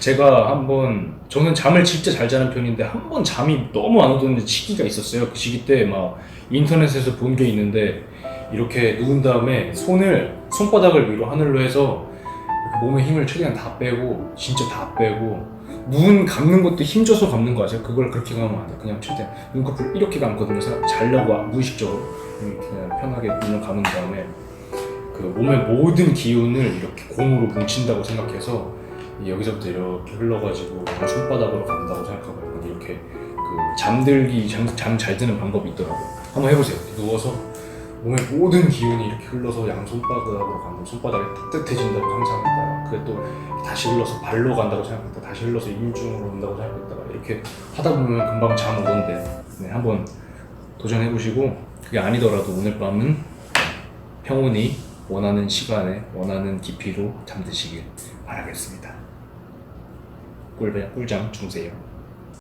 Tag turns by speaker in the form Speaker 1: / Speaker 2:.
Speaker 1: 제가 한번 저는 잠을 진짜 잘 자는 편인데 한 번 잠이 너무 안 오던 시기가 있었어요. 그 시기 때 막 인터넷에서 본 게 있는데 이렇게 누운 다음에 손을 손바닥을 위로 하늘로 해서 몸에 힘을 최대한 다 빼고 진짜 다 빼고 눈 감는 것도 힘줘서 감는 거 아세요? 그걸 그렇게 감으면 안 돼. 그냥 최대한 눈꺼풀 이렇게 감거든요. 사- 자려고 무의식적으로 그냥 편하게 눈을 감은 다음에 그 몸의 모든 기운을 이렇게 공으로 뭉친다고 생각해서 여기서부터 이렇게 흘러가지고 손바닥으로 간다고 생각하고 이렇게 그 잠들기 잠 잘 드는 방법이 있더라고요. 한번 해보세요. 누워서 몸의 모든 기운이 이렇게 흘러서 양 손바닥으로 가면 손바닥이 따뜻해진다고 상상했다가 그게 또 다시 흘러서 발로 간다고 생각했다 다시 흘러서 인중으로 온다고 생각했다가 이렇게 하다 보면 금방 잠 오던데 네, 한번 도전해 보시고 그게 아니더라도 오늘 밤은 평온히 원하는 시간에 원하는 깊이로 잠드시길 바라겠습니다. 꿀배 꿀잠 주무세요.